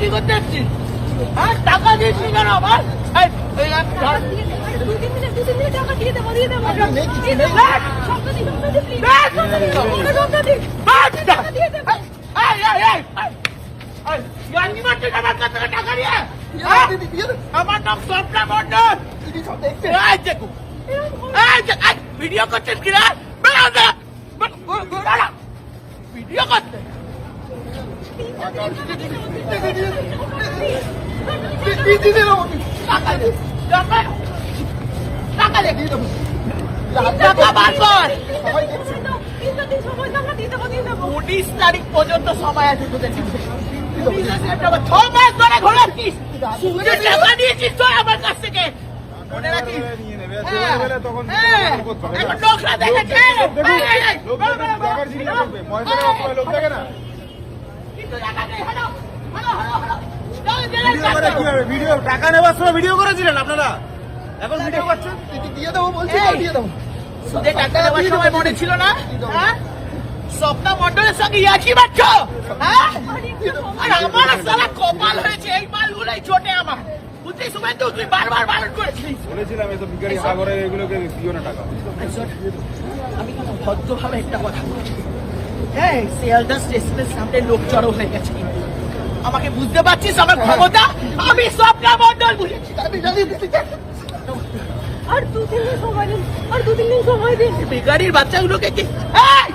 কি করতে এসছিস হ্যাঁ টাকা দিয়েছিস কেন? আবার আমার নাম স্বপ্না মন্ডল ভিডিও করছেন কিনা ভিডিও করছেন উনিশ তারিখ পর্যন্ত সময় আছে তোদের ছ মাস ধরে ঘোরার কিস টাকা নিয়েছিস তোর আমার কাছ থেকে মনে রাখিস লোকরা দেখেছে লোক দেখে না ভিডিও টাকা নেওয়ার সময় ভিডিও করেছিলেন আপনারা? এখন ভিডিও করছেন? এই, সুদের টাকা নেওয়ার সময় মনে ছিল না? হ্যাঁ? স্বপ্না মন্ডলের সঙ্গে ইয়াকি মারছ হ্যাঁ? আর আমার সালা কপাল হয়েছে এই মালগুলোই চোটে আমার। বুঝলি সময় তো তুই বারবার বারণ করেছিলিস। বলেছিলাম এসব ভিখারি সাগরে এগুলোকে দিও না টাকা। আমি কিন্তু ভদ্রভাবে একটা কথা বলছি। হ্যাঁ শিয়ালদা স্টেশনের সামনে লোক জড়ো হয়ে গেছে। আমাকে বুঝতে পারছিস আমার ক্ষমতা? আমি স্বপ্না মন্ডল বুঝেছি। আর দু তিন দিন সময় দিন আর দু তিন দিন সময় দিন। বেকারির বাচ্চাগুলোকে কি এই!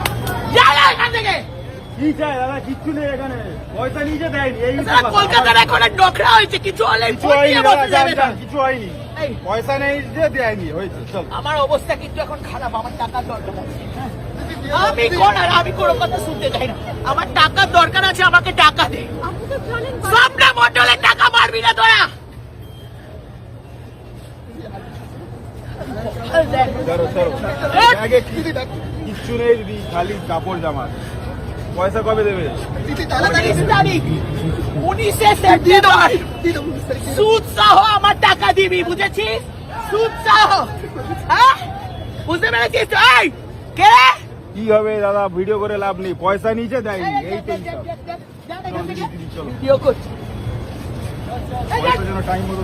যা যা এখান থেকে! কি চাই দাদা কিচ্ছু নেই এখানে। পয়সা নিজে দেয়নি এই কলকাতার এখন নোখরা হয়েছে কিছু হলে কিছু হয়নি। কিছু হয়নি। পয়সা নেই যে দেয়নি হয়েছে চল। আমার অবস্থা কিন্তু এখন খারাপ আমার টাকার দরকার আছে। হ্যাঁ। আমি কোন আর আমি কোনো কথা শুনতে চাই না। আমার টাকার দরকার আছে আমাকে টাকা দে। আপনি তো জানেন স্বপ্না মন্ডলের টাকা মারবি না তোরা। ধরো ধরো ব্যাগে কি- কিচ্ছু নেই দিদি খালি কাপড় জামা পয়সা কবে দেবে? উনিশে সেপ্টেম্বর। সুদ সহ আমার টাকা দিবি বুঝেছিস? সুদ সহ। হ্যাঁ? বুঝতে পেরেছিস? কে? কি হবে দাদা ভিডিও করে লাভ নেই পয়সা নিচে দেয়নি এই তো চলো যেন টাইম মতো